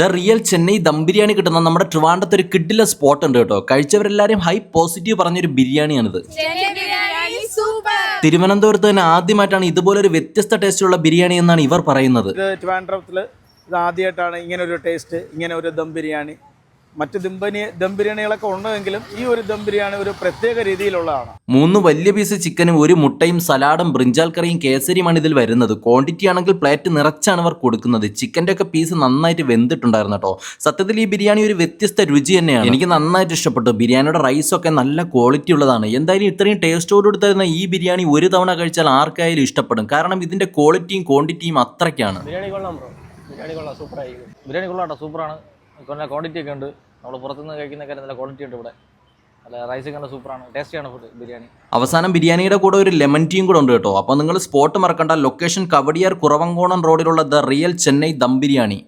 The real Chennai dum biryani കിട്ടുന്ന നമ്മുടെ ട്രിവാൻഡത്ത് ഒരു കിഡിലെ സ്പോട്ട് ഉണ്ട് കേട്ടോ. കഴിച്ചവരെല്ലാരും ഹൈ പോസിറ്റീവ് പറഞ്ഞൊരു ബിരിയാണിയാണിത്. ചെന്നൈ ബിരിയാണി സൂപ്പർ തിരുവനന്തപുരത്ത് തന്നെ ആദ്യമായിട്ടാണ് ഇതുപോലെ ഒരു വ്യത്യസ്ത ടേസ്റ്റുള്ള ബിരിയാണി എന്നാണ് ഇവർ പറയുന്നത്. ഇത് ട്രിവാൻഡ്രത്തിൽ ഇത് ആദ്യമായിട്ടാണ് ഇങ്ങനെ ഒരു ടേസ്റ്റ് ഇങ്ങനെ ഒരു ദം ബിരിയാണി. മറ്റ് ദം ബിരിയാണി ദം ബിരിയാണികളൊക്കെ ഉണ്ടെങ്കിലും ഈ ഒരു ദം ബിരിയാണി ഒരു പ്രത്യേക രീതിയിലുള്ളതാണ്. മൂന്ന് വലിയ പീസ് ചിക്കനും ഒരു മുട്ടയും സലാഡും ബ്രിഞ്ചാൽ കറിയും കേസരിയുമാണ് ഇതിൽ വരുന്നത്. ക്വാണ്ടിറ്റി ആണെങ്കിൽ പ്ലേറ്റ് നിറച്ചാണ് അവർ കൊടുക്കുന്നത്. ചിക്കന്റെ ഒക്കെ പീസ് നന്നായിട്ട് വെന്തിട്ടുണ്ടായിരുന്നു കേട്ടോ. സത്യത്തിൽ ഈ ബിരിയാണി ഒരു വ്യത്യസ്ത രുചി തന്നെയാണ്. എനിക്ക് നന്നായിട്ട് ഇഷ്ടപ്പെട്ടു. ബിരിയാണിയുടെ റൈസൊക്കെ നല്ല ക്വാളിറ്റി ഉള്ളതാണ്. എന്തായാലും ഇത്രയും ടേസ്റ്റോട് തരുന്ന ഈ ബിരിയാണി ഒരു തവണ കഴിച്ചാൽ ആർക്കായാലും ഇഷ്ടപ്പെടും. കാരണം ഇതിന്റെ ക്വാളിറ്റിയും ക്വാണ്ടിറ്റിയും അത്രയ്ക്കാണ്. ബിരിയാണി കൊള്ളാം ബ്രോ ബിരിയാണി കൊള്ളാം. സൂപ്പറായി ബിരിയാണി കൊള്ളാം കേട്ടോ. സൂപ്പറാണ് നല്ല ക്വാണ്ടിറ്റി ഒക്കെ ഉണ്ട്. നമ്മൾ പുറത്തുനിന്ന് കഴിക്കുന്നൊക്കെ നല്ല ക്വാളിറ്റി ഉണ്ട് ഇവിടെ. നല്ല റൈസ് സൂപ്പറാണ് ടേസ്റ്റിയാണ് ഫുഡ് ബിരിയാണി. അവസാനം ബിരിയാണിയുടെ കൂടെ ഒരു ലെമൺ ടീയും കൂടെ ഉണ്ട് കേട്ടോ. അപ്പോൾ നിങ്ങൾ സ്പോട്ട് മറക്കണ്ട. ലൊക്കേഷൻ കവടിയാർ കുറവങ്കോണം റോഡിലുള്ള ദ റിയൽ ചെന്നൈ ദം ബിരിയാണി